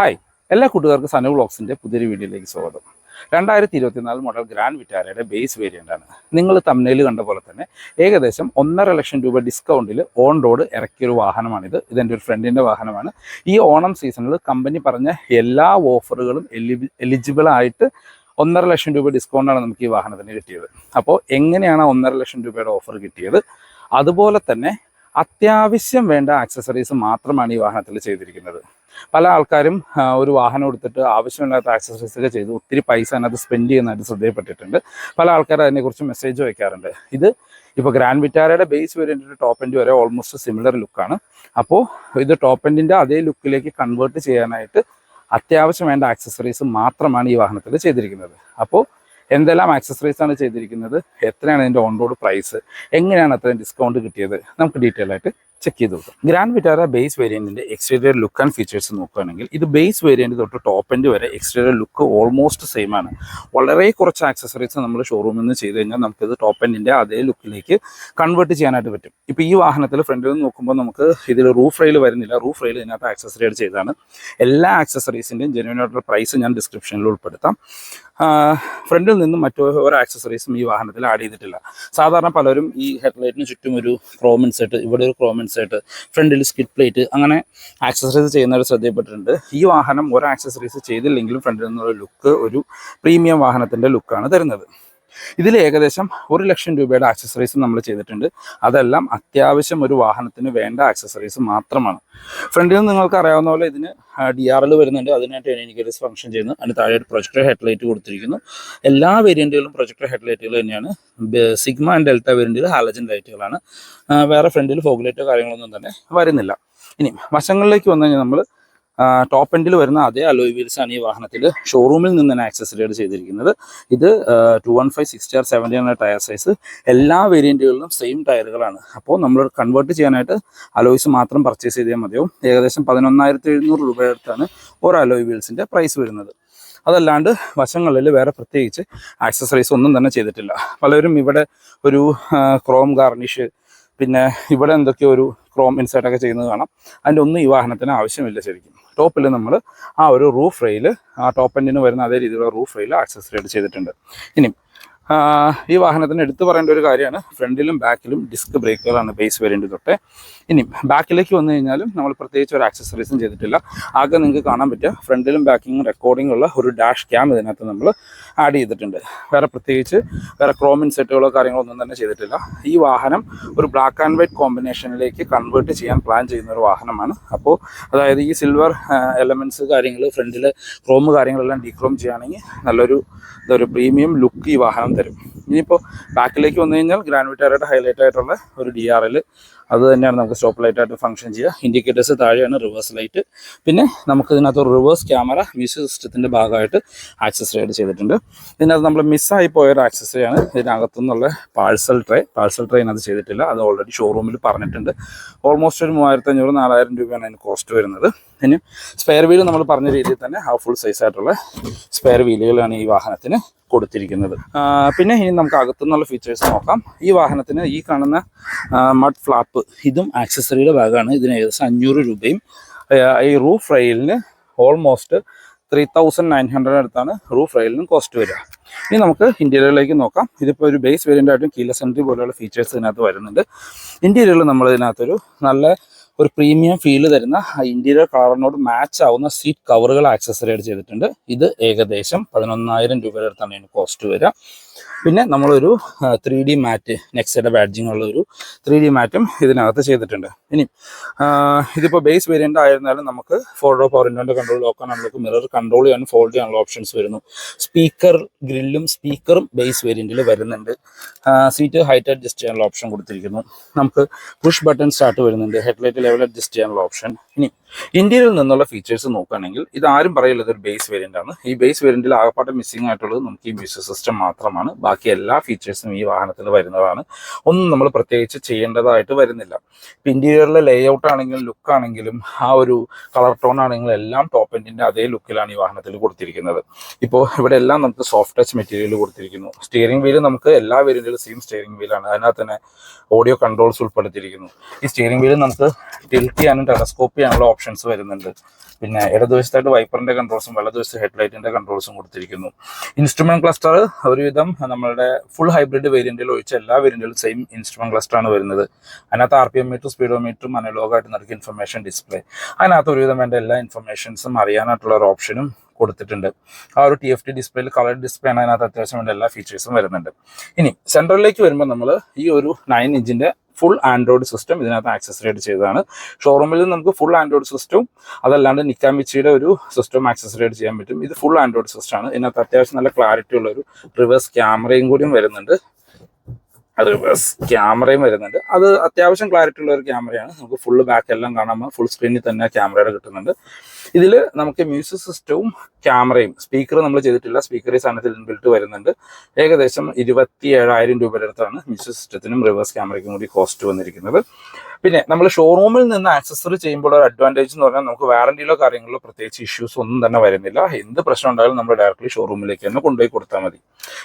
Hi എല്ലാ കൂട്ടുകാർക്കും സനു ബ്ലോക്സിന്റെ പുതിയൊരു വീഡിയോയിലേക്ക് സ്വാഗതം. രണ്ടായിരത്തി ഇരുപത്തിനാല് മോഡൽ ഗ്രാൻഡ് വിറ്റാരയുടെ ബേസ് വേരിയന്റ് ആണ്. നിങ്ങൾ തമ്മിൽ കണ്ട പോലെ തന്നെ ഏകദേശം ഒന്നര ലക്ഷം രൂപ ഡിസ്കൗണ്ടിൽ ഓൺ റോഡ് ഇറക്കിയൊരു വാഹനമാണിത്. ഇതെന്റെ ഒരു ഫ്രണ്ടിന്റെ വാഹനമാണ്. ഈ ഓണം സീസണിൽ കമ്പനി പറഞ്ഞ എല്ലാ ഓഫറുകളും എലിജിബിൾ ആയിട്ട് ഒന്നര ലക്ഷം രൂപ ഡിസ്കൗണ്ടാണ് നമുക്ക് ഈ വാഹനത്തിന് കിട്ടിയത്. അപ്പോൾ എങ്ങനെയാണ് ഒന്നര ലക്ഷം രൂപയുടെ ഓഫർ കിട്ടിയത്? അതുപോലെ തന്നെ അത്യാവശ്യം വേണ്ട ആക്സസറീസ് മാത്രമാണ് ഈ വാഹനത്തിൽ ചെയ്തിരിക്കുന്നത്. പല ആൾക്കാരും ഒരു വാഹനം എടുത്തിട്ട് ആവശ്യമില്ലാത്ത ആക്സസറീസ് ഒക്കെ ചെയ്ത് ഒത്തിരി പൈസ അതിനകത്ത് സ്പെൻഡ് ചെയ്യുന്നതായിട്ട് ശ്രദ്ധയപ്പെട്ടിട്ടുണ്ട് പല ആൾക്കാരും അതിനെക്കുറിച്ച് മെസ്സേജ് വയ്ക്കാറുണ്ട് ഇത് ഇപ്പോൾ ഗ്രാൻഡ് വിറ്റാരയുടെ ബേസ് വേരിയന്റിന്റെ ടോപ്പ് എൻഡ് വരെ ഓൾമോസ്റ്റ് സിമിലർ ലുക്കാണ് അപ്പോൾ ഇത് ടോപ്പ് എൻഡിന്റെ അതേ ലുക്കിലേക്ക് കൺവേർട്ട് ചെയ്യാനായിട്ട് അത്യാവശ്യം വേണ്ട ആക്സസറീസ് മാത്രമാണ് ഈ വാഹനത്തിൽ ചെയ്തിരിക്കുന്നത്. അപ്പോൾ എന്തെല്ലാം ആക്സസറീസ് ആണ് ചെയ്തിരിക്കുന്നത്? എത്രയാണ് ഇതിന്റെ ഓൺ റോഡ് പ്രൈസ് എങ്ങനെയാണ് അത്രയും ഡിസ്കൗണ്ട് കിട്ടിയത്? നമുക്ക് ഡീറ്റെയിൽ ആയിട്ട് ചെക്ക് ചെയ്ത് നോക്കാം. ഗ്രാൻഡ് വിറ്റാര ബേസ് വേരിയന്റിന്റെ എക്സ്റ്റീരിയർ ലുക്ക് ആൻഡ് ഫീച്ചേഴ്സ് നോക്കുകയാണെങ്കിൽ ഇത് ബേസ് വേരിയന്റ് തൊട്ട് ടോപ്പ് എൻഡ് വരെ എക്സ്റ്റീരിയർ ലുക്ക് ഓൾമോസ്റ്റ് സെയിം ആണ്. വളരെ കുറച്ച് ആക്സസറീസ് നമ്മൾ ഷോറൂമിൽ നിന്ന് ചെയ്ത് കഴിഞ്ഞാൽ നമുക്കിത് ടോപ്പ് എൻഡിന്റെ അതേ ലുക്കിലേക്ക് കൺവേർട്ട് ചെയ്യാനായിട്ട് പറ്റും. ഇപ്പോൾ ഈ വാഹനത്തിൽ ഫ്രണ്ടിൽ നിന്ന് നോക്കുമ്പോൾ നമുക്ക് ഇതിൽ റൂഫ് റെയിൽ വരുന്നില്ല. റൂഫ് റെയിൽ ഇതിനകത്ത് ആക്സസറി ആയിട്ട് ചെയ്തതാണ് എല്ലാ ആക്സസറീസിന്റെയും ജെന്യൂൻ ആയിട്ടുള്ള പ്രൈസ് ഞാൻ ഡിസ്ക്രിപ്ഷനിൽ ഉൾപ്പെടുത്താം. ഫ്രണ്ടിൽ നിന്നും മറ്റു ഒരു ആക്സസറീസും ഈ വാഹനത്തിൽ ആഡ് ചെയ്തിട്ടില്ല. സാധാരണ പലരും ഈ ഹെഡ്ലൈറ്റിന് ചുറ്റും ഒരു ക്രോമൻ സെറ്റ് ഇവിടെ ഒരു ക്രോമൻ സെറ്റ് ഫ്രണ്ടിൽ സ്കിഡ് പ്ലേറ്റ് അങ്ങനെ ആക്സസറീസ് ചെയ്യുന്നവർ ശ്രദ്ധയപ്പെട്ടിട്ടുണ്ട് ഈ വാഹനം ഒരു ആക്സസറീസ് ചെയ്തില്ലെങ്കിലും ഫ്രണ്ടിൽ നിന്നുള്ള ലുക്ക് ഒരു പ്രീമിയം വാഹനത്തിന്റെ ലുക്കാണ് തരുന്നത്. ഇതിൽ ഏകദേശം ഒരു ലക്ഷം രൂപയുടെ ആക്സസറീസ് നമ്മൾ ചെയ്തിട്ടുണ്ട്. അതെല്ലാം അത്യാവശ്യം ഒരു വാഹനത്തിന് വേണ്ട ആക്സസറീസ് മാത്രമാണ്. ഫ്രണ്ടിൽ നിന്ന് നിങ്ങൾക്ക് അറിയാവുന്ന പോലെ ഇതിന് ഡി ആർ എൽ വരുന്നുണ്ട്. അതിനായിട്ട് ഇൻഡിക്കേറ്റേഴ്സ് ഫംഗ്ഷൻ ചെയ്യുന്നു. അതിന് താഴെ പ്രൊജക്ടർ ഹെഡ്ലൈറ്റ് കൊടുത്തിരിക്കുന്നു. എല്ലാ വേരിയന്റുകളും പ്രൊജക്ടർ ഹെഡ്ലൈറ്റുകൾ തന്നെയാണ്. സിഗ്മ ആൻഡ് ഡെൽറ്റ വേരിയന്റിൽ ഹാലജൻ ലൈറ്റുകളാണ് വേറെ ഫ്രണ്ടിൽ ഫോഗ് ലൈറ്റോ കാര്യങ്ങളൊന്നും തന്നെ വരുന്നില്ല. ഇനി വശങ്ങളിലേക്ക് വന്നു കഴിഞ്ഞാൽ നമ്മൾ ടോപ്പ് എൻഡിൽ വരുന്ന അതേ അലോയ് വീൽസ് ആണ് ഈ വാഹനത്തിൽ ഷോറൂമിൽ നിന്ന് തന്നെ ആക്സസറിയായിട്ട് ചെയ്തിരിക്കുന്നത്. ഇത് two one five six R seventy ആണ് ടയർ സൈസ് എല്ലാ വേരിയന്റുകളിലും സെയിം ടയറുകളാണ് അപ്പോൾ നമ്മൾ കൺവേർട്ട് ചെയ്യാനായിട്ട് അലോയ്സ് മാത്രം പർച്ചേസ് ചെയ്താൽ മതിയാവും. ഏകദേശം പതിനൊന്നായിരത്തി എഴുന്നൂറ് രൂപ അടുത്താണ് ഒരു അലോയ് വീൽസിന്റെ പ്രൈസ് വരുന്നത്. അതല്ലാണ്ട് വശങ്ങളിൽ വേറെ പ്രത്യേകിച്ച് ആക്സസറീസ് ഒന്നും തന്നെ ചെയ്തിട്ടില്ല. പലരും ഇവിടെ ഒരു ക്രോം ഗാർണിഷ് പിന്നെ ഇവിടെ എന്തൊക്കെയോ ഒരു ക്രോം ഇൻസേർട്ടൊക്കെ ചെയ്യുന്നത് കാണാം. അതിന്റെ ഒന്നും ഈ വാഹനത്തിന് ആവശ്യമില്ല ശരിക്കും. ടോപ്പിൽ നമ്മൾ ആ ഒരു റൂഫ് റെയിൽ ആ ടോപ്പ് എൻഡിന് വരുന്ന അതേ രീതിയിലുള്ള റൂഫ് റെയിൽ ആക്സസറി ആയിട്ട് ചെയ്തിട്ടുണ്ട്. ഇനി ഈ വാഹനത്തിന് എടുത്തു പറയേണ്ട ഒരു കാര്യമാണ്. ഫ്രണ്ടിലും ബാക്കിലും ഡിസ്ക് ബ്രേക്കുകളാണ് ബേസ് വേരിയന്റ് തൊട്ട്. ഇനി ബാക്കിലേക്ക് വന്നു കഴിഞ്ഞാലും നമ്മൾ പ്രത്യേകിച്ച് ഒരു ആക്സസറീസും ചെയ്തിട്ടില്ല. ആകെ നിങ്ങൾക്ക് കാണാൻ പറ്റുക ഫ്രണ്ടിലും ബാക്കിങ്ങും റെക്കോർഡിംഗ് ഉള്ള ഒരു ഡാഷ് ക്യാം ഇതിനകത്ത് നമ്മൾ ആഡ് ചെയ്തിട്ടുണ്ട്. വേറെ പ്രത്യേകിച്ച് വേറെ ക്രോമിൻ സെറ്റുകളോ കാര്യങ്ങളോ ഒന്നും തന്നെ ചെയ്തിട്ടില്ല. ഈ വാഹനം ഒരു ബ്ലാക്ക് ആൻഡ് വൈറ്റ് കോമ്പിനേഷനിലേക്ക് കൺവേർട്ട് ചെയ്യാൻ പ്ലാൻ ചെയ്യുന്ന ഒരു വാഹനമാണ്. അപ്പോൾ അതായത് ഈ സിൽവർ എലമെന്റ്സ് കാര്യങ്ങൾ ഫ്രണ്ടിൽ ക്രോം കാര്യങ്ങളെല്ലാം ഡീക്രോം ചെയ്യുകയാണെങ്കിൽ നല്ലൊരു ഇതൊരു പ്രീമിയം ലുക്ക് ഈ വാഹനം തരും. ഇനിയിപ്പോൾ ബാക്കിലേക്ക് വന്നു കഴിഞ്ഞാൽ ഗ്രാൻഡ് വിറ്റാരയുടെ ഹൈലൈറ്റ് ആയിട്ടുള്ള ഒരു ഡി ആർ എൽ അത് തന്നെയാണ് നമുക്ക് സ്റ്റോപ്പ് ലൈറ്റ് ആയിട്ട് ഫംഗ്ഷൻ ചെയ്യുക. ഇൻഡിക്കേറ്റേഴ്സ് താഴെയാണ് റിവേഴ്സ് ലൈറ്റ് പിന്നെ നമുക്ക് ഇതിനകത്ത് ഒരു റിവേഴ്സ് ക്യാമറ മ്യൂസിക് സിസ്റ്റത്തിന്റെ ഭാഗമായിട്ട് ആക്സസറി ആയിട്ട് ചെയ്തിട്ടുണ്ട്. ഇതിനകത്ത് നമ്മൾ മിസ്സായി പോയ ഒരു ആക്സസറിയാണ് ഇതിനകത്തുനിന്നുള്ള പാഴ്സൽ ട്രേ പാഴ്സൽ ട്രേ അത് ചെയ്തിട്ടില്ല. അത് ഓൾറെഡി ഷോറൂമിൽ പറഞ്ഞിട്ടുണ്ട്. ഓൾമോസ്റ്റ് ഒരു മൂവായിരത്തി അഞ്ഞൂറ് നാലായിരം രൂപയാണ് അതിന് കോസ്റ്റ് വരുന്നത്. ഇനി സ്പെയർ വീൽ നമ്മൾ പറഞ്ഞ രീതിയിൽ തന്നെ ഹാഫ് ഫുൾ സൈസ് ആയിട്ടുള്ള സ്പെയർ വീലുകളാണ് ഈ വാഹനത്തിന് കൊടുത്തിരിക്കുന്നത്. പിന്നെ ഇനി നമുക്ക് അകത്തുനിന്നുള്ള ഫീച്ചേഴ്സ് നോക്കാം. ഈ വാഹനത്തിന് ഈ കാണുന്ന മഡ് ഫ്ലാപ്പ് ഇതും ആക്സസറിയുടെ ഭാഗമാണ്. ഇതിന് ഏകദേശം അഞ്ഞൂറ് രൂപയും ഈ roof റെയിലിന് almost three thousand nine hundred അടുത്താണ് റൂഫ് റെയിലിനും കോസ്റ്റ് വരിക. ഇനി നമുക്ക് ഇന്റീരിയറിലേക്ക് നോക്കാം. ഇതിപ്പോൾ ഒരു ബേസ് വേരിയന്റ് ആയിട്ടും കീല സെൻട്രി പോലെയുള്ള ഫീച്ചേഴ്സ് ഇതിനകത്ത് വരുന്നുണ്ട്. ഇന്റീരിയറിൽ നമ്മൾ ഇതിനകത്തൊരു നല്ല ഒരു പ്രീമിയം ഫീൽ തരുന്ന ഇന്റീരിയർ കളറിനോട് മാച്ച് ആവുന്ന സീറ്റ് കവറുകൾ ആക്സസറി ആയിട്ട് ചെയ്തിട്ടുണ്ട്. ഇത് ഏകദേശം പതിനൊന്നായിരം രൂപയുടെ അടുത്താണ് ഇതിന് കോസ്റ്റ് വരിക. പിന്നെ നമ്മളൊരു ത്രീ ഡി മാറ്റ് നെക്സ്റ്റയുടെ ബാഡ്ജിങ് ഉള്ള ഒരു ത്രീ ഡി മാറ്റും ഇതിനകത്ത് ചെയ്തിട്ടുണ്ട്. ഇനി ഇതിപ്പോൾ ബേസ് വേരിയന്റ് ആയിരുന്നാലും നമുക്ക് four door power control lock നമുക്ക് മിറർ കൺട്രോൾ ചെയ്യാനും ഫോൾഡ് ചെയ്യാനുള്ള ഓപ്ഷൻസ് വരുന്നു. സ്പീക്കർ ഗ്രില്ലും സ്പീക്കറും ബേസ് വേരിയന്റിൽ വരുന്നുണ്ട്. സീറ്റ് ഹൈറ്റ് അഡ്ജസ്റ്റ് ചെയ്യാനുള്ള ഓപ്ഷൻ കൊടുത്തിരിക്കുന്നു. നമുക്ക് പുഷ് ബട്ടൺ സ്റ്റാർട്ട് വരുന്നുണ്ട്. ഹെഡ്ലൈറ്റ് ലെവൽ അഡ്ജസ്റ്റ് ചെയ്യാനുള്ള ഓപ്ഷൻ ഇനി ഇന്ത്യയിൽ നിന്നുള്ള ഫീച്ചേഴ്സ് നോക്കുകയാണെങ്കിൽ ഇത് ആരും പറയില്ല ഇതൊരു ബേസ് വേരിയന്റ് ആണ്. ഈ ബേസ് വേരിയന്റിൽ ആകപ്പാട്ട് മിസ്സിംഗ് ആയിട്ടുള്ളത് നമുക്ക് ഈ മ്യൂസിക് സിസ്റ്റം മാത്രമാണ്. ആണ്. ബാക്കി എല്ലാ ഫീച്ചേഴ്സും ഈ വാഹനത്തിൽ വരുന്നതാണ്. ഒന്നും നമ്മൾ പ്രത്യേകിച്ച് ചെയ്യേണ്ടതായിട്ട് വരുന്നില്ല. ഇന്റീരിയറിലെ ലേ ഔട്ട് ആണെങ്കിലും ലുക്ക് ആണെങ്കിലും ആ ഒരു കളർ ടോൺ ആണെങ്കിലും എല്ലാം ടോപ്പ് എൻഡിന്റെ അതേ ലുക്കിലാണ് ഈ വാഹനത്തിൽ കൊടുത്തിരിക്കുന്നത്. ഇപ്പോൾ ഇവിടെ എല്ലാം നമുക്ക് സോഫ്റ്റ് ടച്ച് മെറ്റീരിയൽ കൊടുത്തിരിക്കുന്നു. സ്റ്റിയറിംഗ് വീൽ നമുക്ക് എല്ലാ വേരിയന്റിലും സെയിം സ്റ്റിയറിംഗ് വീലാണ് അതിനകത്ത് തന്നെ ഓഡിയോ കൺട്രോൾസ് ഉൾപ്പെടുത്തിയിരിക്കുന്നു. ഈ സ്റ്റിയറിംഗ് വീൽ നമുക്ക് ടിൽറ്റ് ചെയ്യാനും ടെലസ്കോപ്പ് ചെയ്യാനുള്ള ഓപ്ഷൻസ് വരുന്നുണ്ട്. പിന്നെ ഇടതുവശത്തായിട്ട് വൈപ്പറിന്റെ കൺട്രോൾസും വലതുവശത്ത് ഹെഡ്ലൈറ്റിന്റെ കൺട്രോൾസും കൊടുത്തിരിക്കുന്നു. ഇൻസ്ട്രുമെന്റ് ക്ലസ്റ്റർ ഒരുവിധം നമ്മളുടെ ഫുൾ ഹൈബ്രിഡ് വേരിയന്റിൽ ഒഴിച്ച എല്ലാ വേരിയന്റിലും സെയിം ഇൻസ്ട്രുമെന്റ് ക്ലസ്റ്റർ ആണ് വരുന്നത്. അതിനകത്ത് ആർ പി എം മീറ്റർ സ്പീഡോമീറ്ററും അനലോഗായിട്ട് നൽകിയ ഇൻഫർമേഷൻ ഡിസ്പ്ലേ അതിനകത്ത് ഒരുവിധം വേണ്ട എല്ലാ ഇൻഫർമേഷൻസും അറിയാനായിട്ടുള്ള ഒരു ഓപ്ഷനും കൊടുത്തിട്ടുണ്ട്. ആ ഒരു ടി എഫ് ടി ഡിസ്പ്ലേയിൽ കളർ ഡിസ്പ്ലേ ആണ് അതിനകത്ത് അത്യാവശ്യം വേണ്ട എല്ലാ ഫീച്ചേഴ്സും വരുന്നുണ്ട്. ഇനി സെൻട്രലിലേക്ക് വരുമ്പോൾ നമ്മൾ ഈ ഒരു നയൻ ഇഞ്ചിന്റെ ഫുൾ ആൻഡ്രോയിഡ് സിസ്റ്റം ഇതിനകത്ത് ആക്സസറി ആയിട്ട് ചെയ്തതാണ് ഷോറൂമിൽ നമുക്ക് ഫുൾ ആൻഡ്രോയിഡ് സിസ്റ്റവും അതല്ലാണ്ട് നിക്കാമിച്ചിയുടെ ഒരു സിസ്റ്റം ആക്സസറി ആയിട്ട് ചെയ്യാൻ പറ്റും. ഇത് ഫുൾ ആൻഡ്രോയിഡ് സിസ്റ്റമാണ് ഇതിനകത്ത് അത്യാവശ്യം നല്ല ക്ലാരിറ്റി ഉള്ള ഒരു റിവേഴ്സ് ക്യാമറയും കൂടിയും വരുന്നുണ്ട്. റിവേഴ്സ് ക്യാമറയും വരുന്നുണ്ട്. അത് അത്യാവശ്യം ക്ലാരിറ്റി ഉള്ള ഒരു ക്യാമറയാണ് നമുക്ക് ഫുൾ ബാക്ക് എല്ലാം കാണാൻ ഫുൾ സ്ക്രീനിൽ തന്നെ ക്യാമറയുടെ കിട്ടുന്നുണ്ട്. ഇതിൽ നമുക്ക് മ്യൂസിക് സിസ്റ്റവും ക്യാമറയും സ്പീക്കർ നമ്മൾ ചെയ്തിട്ടില്ല സ്പീക്കർ ഈ സാധനത്തിൽ ഇൻബിൽട്ട് വരുന്നുണ്ട്. ഏകദേശം ഇരുപത്തി ഏഴായിരം രൂപയുടെ അടുത്താണ് മ്യൂസിക് സിസ്റ്റത്തിനും റിവേഴ്സ് ക്യാമറയ്ക്കും കൂടി കോസ്റ്റ് വന്നിരിക്കുന്നത്. പിന്നെ നമ്മൾ ഷോറൂമിൽ നിന്ന് ആക്സസറി ചെയ്യുമ്പോൾ ഒരു അഡ്വാന്റേജ് എന്ന് പറഞ്ഞാൽ നമുക്ക് വാറണ്ടിയിലോ കാര്യങ്ങളിലോ പ്രത്യേകിച്ച് ഇഷ്യൂസ് ഒന്നും തന്നെ വരുന്നില്ല. എന്ത് പ്രശ്നം ഉണ്ടായാലും നമ്മൾ ഡയറക്റ്റ്ലി ഷോറൂമിലേക്ക് തന്നെ കൊണ്ടുപോയി കൊടുത്താൽ മതി.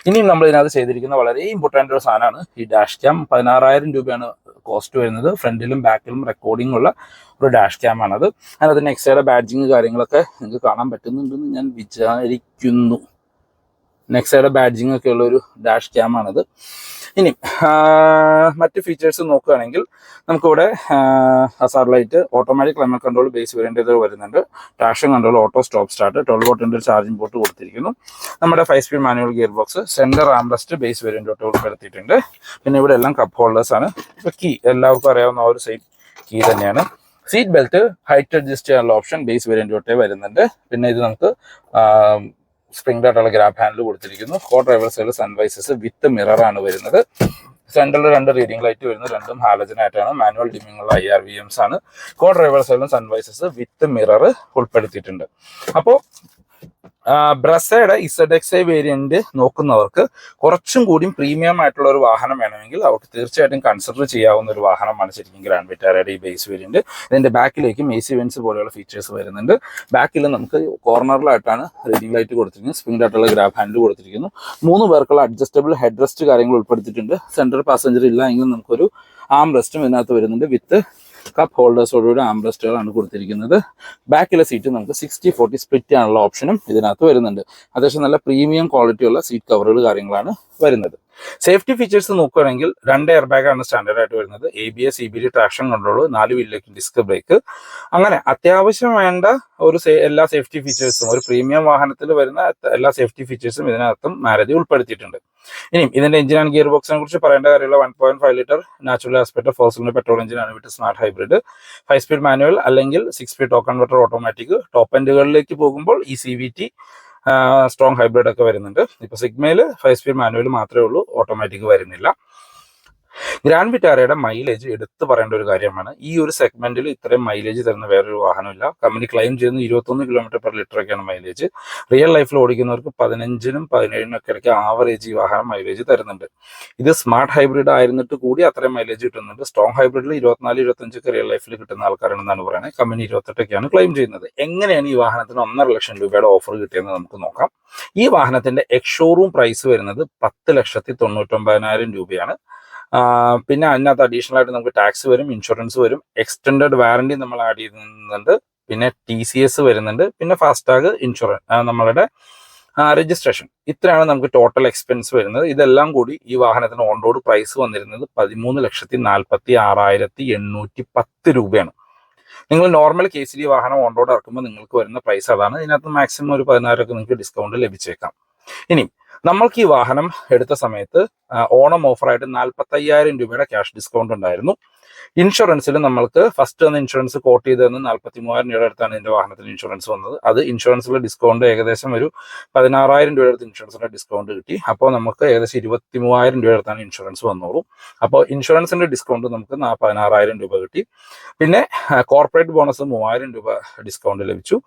ഇനിയും നമ്മൾ ഇതിനകത്ത് ചെയ്തിരിക്കുന്ന വളരെ ഇമ്പോർട്ടന്റ് ഒരു സാധനമാണ്. ഈ ഡാഷ് ക്യാം പതിനാറായിരം രൂപയാണ് കോസ്റ്റ് വരുന്നത്. ഫ്രണ്ടിലും ബാക്കിലും റെക്കോർഡിംഗ് ഉള്ള ഒരു ഡാഷ് ക്യാം ആണത്. അതിനകത്ത് നെക്സയുടെ ബാഡ്ജിങ് കാര്യങ്ങളൊക്കെ നിങ്ങൾക്ക് കാണാൻ പറ്റുന്നുണ്ടെന്ന് ഞാൻ വിചാരിക്കുന്നു. നെക്സയുടെ ബാഡ്ജിങ് ഒക്കെ ഉള്ള ഒരു ഡാഷ് ക്യാം ആണത്. ഇനി മറ്റ് ഫീച്ചേഴ്സ് നോക്കുകയാണെങ്കിൽ നമുക്കിവിടെ hazard light automatic climate control base variant വരുന്നുണ്ട്. Traction control auto stop start twelve വോട്ടിന്റെ ഒരു ചാർജിംഗ് പോർട്ട് കൊടുത്തിരിക്കുന്നു. നമ്മുടെ five speed manual gear box centre armrest base variant ഉൾപ്പെടുത്തിയിട്ടുണ്ട് പിന്നെ ഇവിടെ എല്ലാം കപ്പ് ഹോൾഡേഴ്സ് ആണ്. ഇപ്പോൾ കീ എല്ലാവർക്കും അറിയാവുന്ന ആ ഒരു സെയിം കീ തന്നെയാണ്. സീറ്റ് ബെൽറ്റ് ഹൈറ്റ് അഡ്ജസ്റ്റ് ചെയ്യാനുള്ള ഓപ്ഷൻ ബേസ് വേരിയന്റ് തൊട്ടേ വരുന്നുണ്ട്. പിന്നെ ഇത് നമുക്ക് സ്പ്രിംഗ് ആയിട്ടുള്ള ഗ്രാബ് ഹാൻഡിൽ കൊടുത്തിരിക്കുന്നു. For driver sun visors with മിററാണ് വരുന്നത്. സെൻട്രലിൽ രണ്ട് റീഡിംഗ് ലൈറ്റ് വരുന്നു. രണ്ടും ഹാലജൻ ആയിട്ടാണ്. മാനുവൽ ഡിമ്മിംഗ് ഉള്ള ഐ ആർ വി എംസ് ആണ്. കോ ഡ്രൈവേഴ്സിലും സൺവൈസസ് വിത്ത് മിറർ ഉൾപ്പെടുത്തിയിട്ടുണ്ട്. അപ്പോൾ ബ്രസയുടെ ഇസഡ് എക്സ് ഐ വേരിയന്റ് നോക്കുന്നവർക്ക് കുറച്ചും കൂടി പ്രീമിയം ആയിട്ടുള്ള ഒരു വാഹനം വേണമെങ്കിൽ അവർക്ക് തീർച്ചയായിട്ടും കൺസിഡർ ചെയ്യാവുന്ന ഒരു വാഹനമാണ് ശരിക്കും ഗ്രാൻഡ് വിറ്റാരയുടെ ഈ ബേസ് വേരിയന്റ് ഇതിന്റെ ബാക്കിലേക്കും എ സി വെൻസ് പോലെയുള്ള ഫീച്ചേഴ്സ് വരുന്നുണ്ട്. ബാക്കിൽ നമുക്ക് കോർണറിലായിട്ടാണ് റീഡിംഗ് ലൈറ്റ് കൊടുത്തിരിക്കുന്നത്. സ്പ്രിംഗ് ആയിട്ടുള്ള ഗ്രാബ് ഹാൻഡിൽ കൊടുത്തിരിക്കുന്നു. മൂന്ന് പേർക്കുള്ള അഡ്ജസ്റ്റബിൾ ഹെഡ് റെസ്റ്റ് കാര്യങ്ങൾ ഉൾപ്പെടുത്തിയിട്ടുണ്ട്. സെൻട്രൽ പാസഞ്ചർ ഇല്ല എങ്കിൽ നമുക്കൊരു ആം റെസ്റ്റും ഇതിനകത്ത് വരുന്നുണ്ട്. വിത്ത് കപ്പ് ഹോൾഡേഴ്സോടുകൂടി ആംബ്രസ്റ്റുകളാണ് കൊടുത്തിരിക്കുന്നത്. ബാക്കിലെ സീറ്റ് നമുക്ക് സിക്സ്റ്റി ഫോർട്ടി സ്പ്ലിറ്റ് ആണുള്ള ഓപ്ഷനും ഇതിനകത്ത് വരുന്നുണ്ട്. അത്യാവശ്യം നല്ല പ്രീമിയം ക്വാളിറ്റിയുള്ള സീറ്റ് കവറുകൾ കാര്യങ്ങളാണ് വരുന്നത്. സേഫ്റ്റി ഫീച്ചേഴ്സ് നോക്കുകയാണെങ്കിൽ രണ്ട് എയർ ബാഗാണ് സ്റ്റാൻഡേർഡ് ആയിട്ട് വരുന്നത്. A B S E B D traction control നാല് വീലിലേക്ക് ഡിസ്ക് ബ്രേക്ക് അങ്ങനെ അത്യാവശ്യം വേണ്ട ഒരു എല്ലാ സേഫ്റ്റി ഫീച്ചേഴ്സും ഒരു പ്രീമിയം വാഹനത്തിൽ വരുന്ന എല്ലാ സേഫ്റ്റി ഫീച്ചേഴ്സും ഇതിനകത്തും മാരേജ് ഉൾപ്പെടുത്തിയിട്ടുണ്ട്. ഇനിയും ഇതിന്റെ എഞ്ചിൻ ആൻഡ് ഗിയർ ബോക്സിനെ കുറിച്ച് പറയേണ്ട കാര്യമുള്ള one point five litre natural aspect four cylinder petrol engine ആണ്. With smart hybrid five speed manual അല്ലെങ്കിൽ six speed token converter automatic top എൻഡുകളിലേക്ക് പോകുമ്പോൾ ഈ C V T strong hybrid ഒക്കെ വരുന്നുണ്ട്. ഇപ്പൊ സിഗ്മയിൽ ഫൈവ് സ്പീഡ് മാനുവൽ മാത്രമേ ഉള്ളൂ ഓട്ടോമാറ്റിക് വരുന്നില്ല. ഗ്രാൻഡ് വിറ്റാരയുടെ മൈലേജ് എടുത്തു പറയേണ്ട ഒരു കാര്യമാണ്. ഈ ഒരു സെഗ്മെന്റിൽ ഇത്രയും മൈലേജ് തരുന്ന വേറൊരു വാഹനമില്ല. കമ്പനി ക്ലെയിം ചെയ്യുന്ന ഇരുപത്തൊന്ന് കിലോമീറ്റർ പെർ ലിറ്റർ ഒക്കെയാണ് മൈലേജ് റിയൽ ലൈഫിൽ ഓടിക്കുന്നവർക്ക് പതിനഞ്ചിനും പതിനേഴിനും ഒക്കെ ഇടയ്ക്ക് ആവറേജ് ഈ വാഹനം മൈലേജ് തരുന്നുണ്ട്. ഇത് സ്മാർട്ട് ഹൈബ്രിഡ് ആയിരുന്നിട്ട് കൂടി അത്രയും മൈലേജ് കിട്ടുന്നുണ്ട്. സ്ട്രോങ് ഹൈബ്രിഡിൽ ഇരുപത്തിനാല് ഇരുപത്തഞ്ചൊക്കെ റിയൽ ലൈഫിൽ കിട്ടുന്ന ആൾക്കാരാണെന്നാണ് പറയുന്നത്. കമ്പനി ഇരുപത്തെട്ടൊക്കെയാണ് ക്ലെയിം ചെയ്യുന്നത്. എങ്ങനെയാണ് ഈ വാഹനത്തിന് ഒന്നര ലക്ഷം രൂപയുടെ ഓഫർ കിട്ടിയെന്ന് നമുക്ക് നോക്കാം. ഈ വാഹനത്തിന്റെ എക്സ് ഷോറൂം പ്രൈസ് വരുന്നത് പത്ത് ലക്ഷത്തി തൊണ്ണൂറ്റൊമ്പതിനായിരം രൂപയാണ്. പിന്നെ അതിനകത്ത് അഡീഷണൽ ആയിട്ട് നമുക്ക് ടാക്സ് വരും ഇൻഷുറൻസ് വരും എക്സ്റ്റൻഡഡ് വാറണ്ടി നമ്മൾ ആഡ് ചെയ്യുന്നുണ്ട് പിന്നെ ടി സി എസ് വരുന്നുണ്ട് പിന്നെ ഫാസ്ടാഗ് ഇൻഷുറൻസ് നമ്മളുടെ രജിസ്ട്രേഷൻ ഇത്രയാണ് നമുക്ക് ടോട്ടൽ എക്സ്പെൻസ് വരുന്നത്. ഇതെല്ലാം കൂടി ഈ വാഹനത്തിന് ഓൺ റോഡ് പ്രൈസ് വന്നിരുന്നത് പതിമൂന്ന് ലക്ഷത്തി നാൽപ്പത്തി ആറായിരത്തി എണ്ണൂറ്റി പത്ത് രൂപയാണ്. നിങ്ങൾ നോർമൽ കെ സി ഡി വാഹനം ഓൺ റോഡ് ഇറക്കുമ്പോൾ നിങ്ങൾക്ക് വരുന്ന പ്രൈസ് അതാണ്. ഇതിനകത്ത് മാക്സിമം ഒരു പതിനായിരമൊക്കെ നിങ്ങൾക്ക് ഡിസ്കൗണ്ട് ലഭിച്ചേക്കാം. ഇനി നമ്മൾക്ക് ഈ വാഹനം എടുത്ത സമയത്ത് ഓണം ഓഫറായിട്ട് നാൽപ്പത്തയ്യായിരം രൂപയുടെ ക്യാഷ് ഡിസ്കൗണ്ട് ഉണ്ടായിരുന്നു. ഇൻഷുറൻസിൽ നമ്മൾക്ക് ഫസ്റ്റ് വന്ന ഇൻഷുറൻസ് കോട്ട് ചെയ്തതെന്ന് നാൽപ്പത്തി മൂവായിരം രൂപയുടെ അടുത്താണ് ഇതിന്റെ വാഹനത്തിന് ഇൻഷുറൻസ് വന്നത്. അത് ഇൻഷുറൻസിലെ ഡിസ്കൗണ്ട് ഏകദേശം ഒരു പതിനാറായിരം രൂപയുടെ അടുത്ത് ഇൻഷുറൻസിന്റെ ഡിസ്കൗണ്ട് കിട്ടി. അപ്പോൾ നമുക്ക് ഏകദേശം ഇരുപത്തി മൂവായിരം രൂപയുടെ അടുത്താണ് ഇൻഷുറൻസ് വന്നോളൂ. അപ്പോൾ ഇൻഷുറൻസിന്റെ ഡിസ്കൗണ്ട് നമുക്ക് പതിനാറായിരം രൂപ കിട്ടി. പിന്നെ കോർപ്പറേറ്റ് ബോണസ് മൂവായിരം രൂപ ഡിസ്കൗണ്ട് ലഭിച്ചു.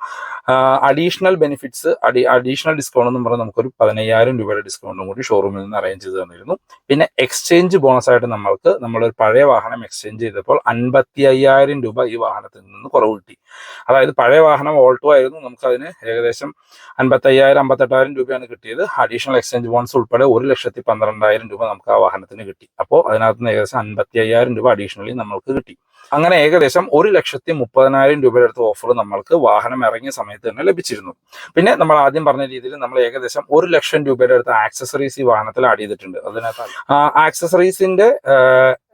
അഡീഷണൽ ബെനിഫിറ്റ്സ് അഡി അഡീഷണൽ ഡിസ്കൗണ്ട് എന്ന് പറഞ്ഞാൽ നമുക്കൊരു പതിനയ്യായിരം രൂപയുടെ ഡിസ്കൗണ്ടും കൂടി ഷോറൂമിൽ നിന്ന് അറേഞ്ച് ചെയ്ത് തന്നിരുന്നു. പിന്നെ എക്സ്ചേഞ്ച് ബോണസ് ആയിട്ട് നമ്മൾക്ക് നമ്മളൊരു പഴയ വാഹനം എക്സ്ചേഞ്ച് ചെയ്തപ്പോൾ അൻപത്തി അയ്യായിരം രൂപ ഈ വാഹനത്തിൽ നിന്ന് കുറവ് കിട്ടി. അതായത് പഴയ വാഹനം ഓൾട്ടോ ആയിരുന്നു. നമുക്ക് അതിന് ഏകദേശം അൻപത്തി അയ്യായിരം അമ്പത്തെട്ടായിരം രൂപയാണ് കിട്ടിയത്. അഡീഷണൽ എക്സ്ചേഞ്ച് ബോൺസ് ഉൾപ്പെടെ ഒരു ലക്ഷത്തി പന്ത്രണ്ടായിരം രൂപ നമുക്ക് ആ വാഹനത്തിന് കിട്ടി. അപ്പോൾ അതിനകത്ത് നിന്ന് ഏകദേശം അൻപത്തി അയ്യായിരം രൂപ അഡീഷണലി നമ്മൾക്ക് കിട്ടി. അങ്ങനെ ഏകദേശം ഒരു ലക്ഷത്തി മുപ്പതിനായിരം രൂപയുടെ അടുത്ത് ഓഫർ നമ്മൾക്ക് വാഹനം ഇറങ്ങിയ സമയത്ത് തന്നെ ലഭിച്ചിരുന്നു. പിന്നെ നമ്മൾ ആദ്യം പറഞ്ഞ രീതിയിൽ നമ്മൾ ഏകദേശം ഒരു ലക്ഷം രൂപയുടെ അടുത്ത് ആക്സസറീസ് ഈ വാഹനത്തിൽ ആഡ് ചെയ്തിട്ടുണ്ട്. അതിനകത്ത് ആക്സസറീസിന്റെ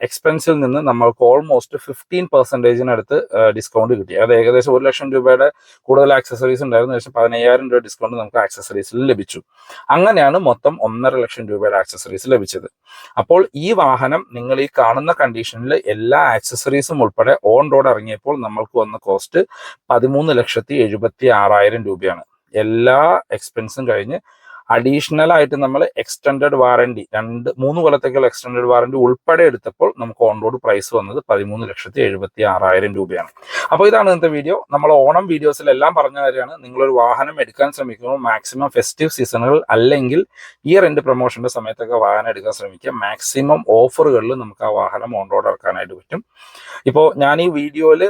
എക്സ്പെൻസിൽ നിന്ന് നമ്മൾക്ക് ഓൾമോസ്റ്റ് ഫിഫ്റ്റീൻ പെർസെന്റേജിനടുത്ത് ഡിസ്കൗണ്ട് കിട്ടി. അത് ഏകദേശം ഒരു ലക്ഷം രൂപയുടെ കൂടുതൽ ആക്സസറീസ് ഉണ്ടായിരുന്നു. ശേഷം പതിനയ്യായിരം രൂപ ഡിസ്കൗണ്ട് നമുക്ക് ആക്സസറീസിൽ ലഭിച്ചു. അങ്ങനെയാണ് മൊത്തം ഒന്നര ലക്ഷം രൂപയുടെ ആക്സസറീസ് ലഭിച്ചത്. അപ്പോൾ ഈ വാഹനം നിങ്ങൾ ഈ കാണുന്ന കണ്ടീഷനിൽ എല്ലാ ആക്സസറീസും ഉൾപ്പെടെ ഓൺ റോഡ് ഇറങ്ങിയപ്പോൾ നമ്മൾക്ക് വന്ന കോസ്റ്റ് പതിമൂന്ന് ലക്ഷത്തി എഴുപത്തി ആറായിരം രൂപയാണ്. എല്ലാ എക്സ്പെൻസും കഴിഞ്ഞ് അഡീഷണൽ ആയിട്ട് നമ്മൾ എക്സ്റ്റൻഡഡ് വാറണ്ടി രണ്ട് മൂന്ന് കൊല്ലത്തേക്കുള്ള എക്സ്റ്റൻഡഡ് വാറണ്ടി ഉൾപ്പെടെ എടുത്തപ്പോൾ നമുക്ക് ഓൺ റോഡ് പ്രൈസ് വന്നത് പതിമൂന്ന് ലക്ഷത്തി എഴുപത്തി ആറായിരം രൂപയാണ്. അപ്പോൾ ഇതാണ് ഇന്നത്തെ വീഡിയോ നമ്മൾ ഓണം വീഡിയോസിലെല്ലാം പറഞ്ഞ കാര്യമാണ്. നിങ്ങളൊരു വാഹനം എടുക്കാൻ ശ്രമിക്കുമ്പോൾ മാക്സിമം ഫെസ്റ്റീവ് സീസണുകൾ അല്ലെങ്കിൽ ഇയർ എൻഡ് പ്രൊമോഷന്റെ സമയത്തൊക്കെ വാഹനം എടുക്കാൻ ശ്രമിക്കുക. മാക്സിമം ഓഫറുകളിൽ നമുക്ക് ആ വാഹനം ഓൺ റോഡ് ഇറക്കാനായിട്ട് പറ്റും. ഇപ്പോൾ ഞാൻ ഈ വീഡിയോയിൽ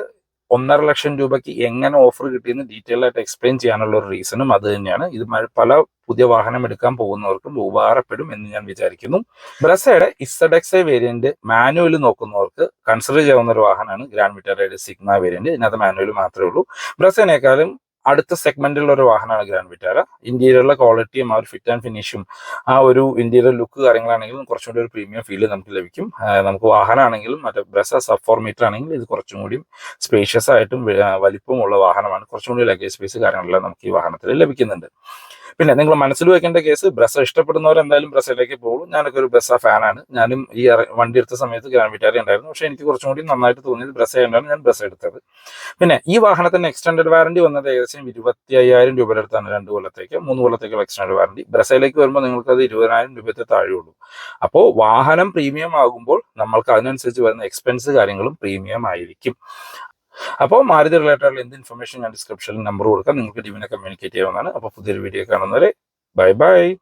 ഒന്നര ലക്ഷം രൂപയ്ക്ക് എങ്ങനെ ഓഫർ കിട്ടിയെന്ന് ഡീറ്റെയിൽ ആയിട്ട് എക്സ്പ്ലെയിൻ ചെയ്യാനുള്ള ഒരു റീസണും അത് തന്നെയാണ്. ഇത് പല പുതിയ വാഹനം എടുക്കാൻ പോകുന്നവർക്കും ഉപകാരപ്പെടും എന്ന് ഞാൻ വിചാരിക്കുന്നു. ബ്രസയുടെ Z X I variant manual നോക്കുന്നവർക്ക് consider ചെയ്യാവുന്ന ഒരു വാഹനമാണ് ഗ്രാൻഡ് വിറ്റാറയുടെ സിഗ്മ വേരിയന്റ് ഇതിനകത്ത് മാനുവൽ മാത്രമേ ഉള്ളൂ. ബ്രസേനേക്കാളും അടുത്ത സെഗ്മെന്റിലുള്ള ഒരു വാഹനമാണ് ഗ്രാൻഡ് വിറ്റാര ഇന്റീരിയറിലെ ക്വാളിറ്റിയും ആ ഒരു ഫിറ്റ് ആൻഡ് ഫിനിഷും ആ ഒരു ഇന്റീരിയർ ലുക്ക് കാര്യങ്ങളാണെങ്കിലും കുറച്ചുകൂടി ഒരു പ്രീമിയം ഫീൽ നമുക്ക് ലഭിക്കും. നമുക്ക് വാഹനമാണെങ്കിലും മറ്റേ ബ്രസ സബ് ഫോർ മീറ്റർ ആണെങ്കിലും ഇത് കുറച്ചും കൂടി സ്പേഷ്യസ് ആയിട്ടും വലിപ്പമുള്ള വാഹനമാണ്. കുറച്ചും കൂടി ലഗേജ് സ്പേസ് കാര്യങ്ങളെല്ലാം നമുക്ക് ഈ വാഹനത്തിൽ ലഭിക്കുന്നുണ്ട്. പിന്നെ നിങ്ങൾ മനസ്സിൽ വെക്കേണ്ട കേസ് ബ്രസ ഇഷ്ടപ്പെടുന്നവർ എന്തായാലും ബ്രസയിലേക്ക് പോകും. ഞാനൊക്കെ ഒരു ബ്രസ ഫാനാണ്. ഞാനും ഈ വണ്ടി എടുത്ത സമയത്ത് ഗ്രാൻഡ് വിറ്റാര ഉണ്ടായിരുന്നു. പക്ഷെ എനിക്ക് കുറച്ചും കൂടി നന്നായിട്ട് തോന്നിയത് ബ്രസ ആയതുകൊണ്ടാണ് ഞാൻ ബ്രസ എടുത്തത്. പിന്നെ ഈ വാഹനത്തിന് എക്സ്റ്റൻഡഡ് വാറണ്ടി വന്നത് ഏകദേശം ഇരുപത്തി അയ്യായിരം രൂപയുടെ അടുത്താണ് രണ്ട് കൊല്ലത്തേക്ക് മൂന്ന് കൊല്ലത്തേക്കുള്ള എക്സ്റ്റൻഡ് വാറണ്ടി ബ്രസയിലേക്ക് വരുമ്പോൾ നിങ്ങൾക്ക് അത് ഇരുപതിനായിരം രൂപത്തെ താഴെയുള്ളൂ. അപ്പോൾ വാഹനം പ്രീമിയം ആകുമ്പോൾ നമ്മൾക്ക് അതിനനുസരിച്ച് വരുന്ന എക്സ്പെൻസ് കാര്യങ്ങളും പ്രീമിയം ആയിരിക്കും. അപ്പോൾ മാരുതി റിലേറ്റഡ് എന്ത് ഇൻഫർമേഷൻ ഞാൻ ഡിസ്ക്രിപ്ഷനിൽ നമ്പർ കൊടുക്കാം. നിങ്ങൾക്ക് ടീമിനെ കമ്മ്യൂണിക്കേറ്റ് ചെയ്യാവുന്നതാണ്. അപ്പോൾ പുതിയൊരു വീഡിയോ കാണുന്നവരെ ബൈ ബൈ.